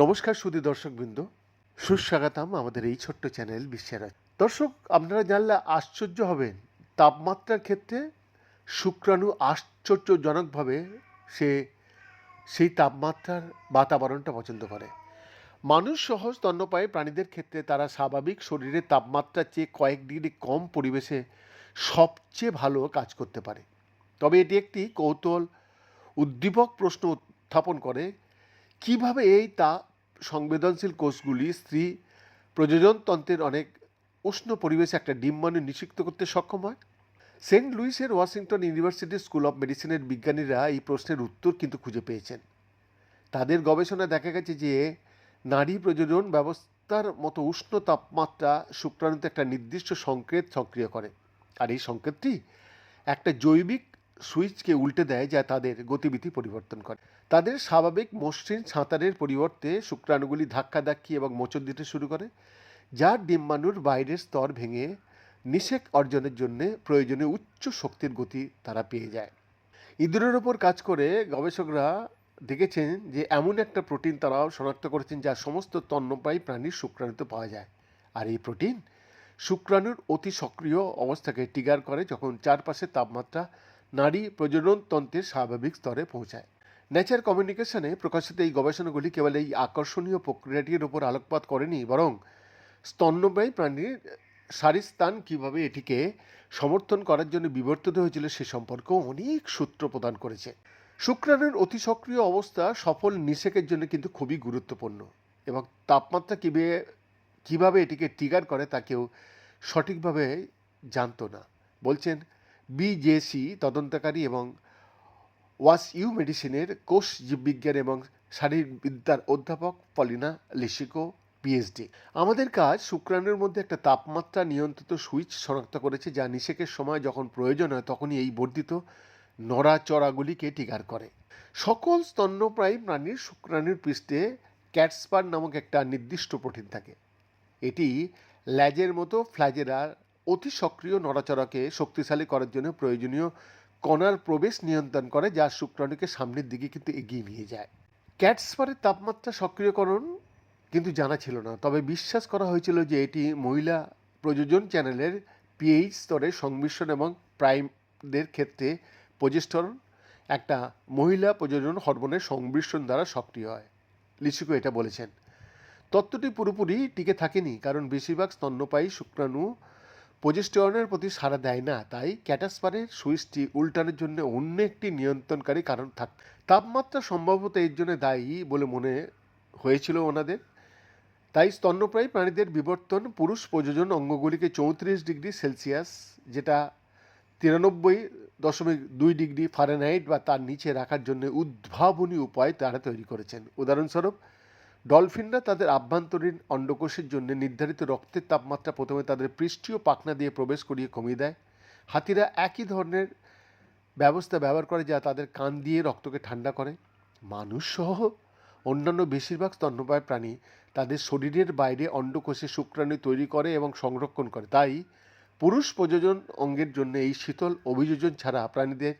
নমস্কার সুদী দর্শকবৃন্দ, সুস্বাগতম আমাদের এই ছোট্ট চ্যানেল বিশ্বের দর্শক, আপনারা জানলে আশ্চর্য হবেন, তাপমাত্রার ক্ষেত্রে শুক্রাণু আশ্চর্যজনকভাবে সে, সেই তাপমাত্রার বাতাবরণটা পছন্দ করে। মানুষ সহ স্তন্যপায়ী প্রাণীদের ক্ষেত্রে তারা স্বাভাবিক শরীরের তাপমাত্রার চেয়ে কয়েক ডিগ্রি কম পরিবেশে সবচেয়ে ভালো কাজ করতে পারে। তবে এটি একটি কৌতূহল উদ্দীপক প্রশ্ন উত্থাপন করে, কীভাবে এই তা সংবেদনশীল কোষগুলি স্ত্রী প্রযোজনতন্ত্রের অনেক উষ্ণ পরিবেশে একটা ডিম্বাণু নিষিক্ত করতে সক্ষম হয়? সেন্ট লুইসের ওয়াশিংটন ইউনিভার্সিটি স্কুল অফ মেডিসিনের বিজ্ঞানীরা এই প্রশ্নের উত্তর কিন্তু খুঁজে পেয়েছেন। তাদের গবেষণায় দেখা গেছে যে, নারী প্রযোজন ব্যবস্থার মতো উষ্ণ তাপমাত্রা শুক্রাণুতে একটা নির্দিষ্ট সংকেত সক্রিয় করে। আর এই সংকেতটি একটা জৈবিক সুইচকে উল্টে দেয় যা তাদের গতিবিধি পরিবর্তন করে। তাদের স্বাভাবিক মসৃণ সাঁতারের পরিবর্তে শুক্রাণুগুলি ধাক্কাধাক্কি এবং মোচন দিতে শুরু করে যার ডিম্বাণুর বাইরের স্তর ভেঙে নিষেক অর্জনের জন্য প্রয়োজনীয় উচ্চ শক্তির গতি তারা পেয়ে যায়। ইঁদুরের ওপর কাজ করে গবেষকরা দেখেছেন যে এমন একটা প্রোটিন তারাও শনাক্ত করেছেন যা সমস্ত তন্নপায়ী প্রাণীর শুক্রাণুতে পাওয়া যায়। আর এই প্রোটিন শুক্রাণুর অতি সক্রিয় অবস্থাকে ট্রিগার করে যখন চারপাশের তাপমাত্রা নারী প্রজননতন্ত্রের স্বাভাবিক স্তরে পৌঁছায়। নেচার কমিউনিকেশনে প্রকাশিত এই গবেষণাগুলি কেবল এই আকর্ষণীয় প্রক্রিয়াটির ওপর আলোকপাত করেনি, বরং স্তন্যপায়ী প্রাণীর সারিস্তান কীভাবে এটিকে সমর্থন করার জন্য বিবর্তিত হয়েছিল সে সম্পর্কেও অনেক সূত্র প্রদান করেছে। শুক্রাণুর অতি সক্রিয় অবস্থা সফল নিষেকের জন্য কিন্তু খুবই গুরুত্বপূর্ণ, এবং তাপমাত্রা কীভাবে কীভাবে এটিকে ট্রিগার করে তা কেউ সঠিকভাবে জানতো না, বলছেন বিজেসি তদন্তকারী এবং ওয়াস ইউ মেডিসিনের কোষ জীববিজ্ঞান এবং শারীরবিদ্যার অধ্যাপক পলিনা লিসিকো পিএইচডি আমাদের কাজ শুক্রাণুর মধ্যে একটা তাপমাত্রা নিয়ন্ত্রিত সুইচ শনাক্ত করেছে যা নিষেকের সময় যখন প্রয়োজন হয় তখনই এই বর্ধিত নড়াচড়াগুলিকে টিকার করে। সকল স্তন্যপ্রায়ী প্রাণীর শুক্রাণুর পৃষ্ঠে ক্যাটসপার নামক একটা নির্দিষ্ট প্রোটিন থাকে। এটি ল্যাজের মতো ফ্ল্যাজেরার অতি সক্রিয় নড়াচড়াকে শক্তিশালী করার জন্য প্রয়োজনীয় কণার প্রবেশ নিয়ন্ত্রণ করে, যা শুক্রাণুকে সামনের দিকে কিন্তু এগিয়ে নিয়ে যায়। ক্যাটসপারের তাপমাত্রা সক্রিয়করণ কিন্তু জানা ছিল না, তবে বিশ্বাস করা হয়েছিল যে এটি মহিলা প্রযোজন চ্যানেলের পিএইচ স্তরের সংমিশ্রণ এবং প্রাইমদের ক্ষেত্রে প্রজেস্টরন একটা মহিলা প্রযোজন হরমোনের সংমিশ্রণ দ্বারা সক্রিয় হয়। লিসিকো এটা বলেছেন। তত্ত্বটি পুরোপুরি টিকে থাকেনি, কারণ বেশিরভাগ স্তন্যপায়ী শুক্রাণু প্রজেস্টেরনের প্রতি সাড়া দেয় না, তাই ক্যাটাসপারের সুইচটি উল্টানোর জন্য অন্য একটি নিয়ন্ত্রণকারী কারণ থাক, তাপমাত্রা সম্ভবত এর জন্য দায়ী বলে মনে হয়েছিল ওনাদের। তাই স্তন্যপ্রায়ী প্রাণীদের বিবর্তন পুরুষ প্রযোজন অঙ্গগুলিকে চৌত্রিশ ডিগ্রি সেলসিয়াস, যেটা তিরানব্বই দশমিক দুই ডিগ্রি ফারেনহাইট বা তার নিচে রাখার জন্য উদ্ভাবনী উপায় তারা তৈরি করেছেন। উদাহরণস্বরূপ ডলফিনরা তাদের আভ্যন্তরীণ অন্ডকোষের জন্য নির্ধারিত রক্তের তাপমাত্রা প্রথমে তাদের পৃষ্ঠীয় পাখনা দিয়ে প্রবেশ করিয়ে কমিয়ে দেয়। হাতিরা একই ধরনের ব্যবস্থা ব্যবহার করে যা তাদের কান দিয়ে রক্তকে ঠান্ডা করে। মানুষ সহ অন্যান্য বেশিরভাগ স্তন্যপায়ী প্রাণী তাদের শরীরের বাইরে অন্ডকোষে শুক্রাণু তৈরি করে এবং সংরক্ষণ করে। তাই পুরুষ প্রযোজন অঙ্গের জন্য এই শীতল অভিযোজন ছাড়া প্রাণীদের,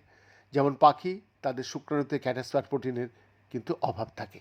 যেমন পাখি, তাদের শুক্রাণুতে ক্যাটাসপার প্রোটিনের কিন্তু অভাব থাকে।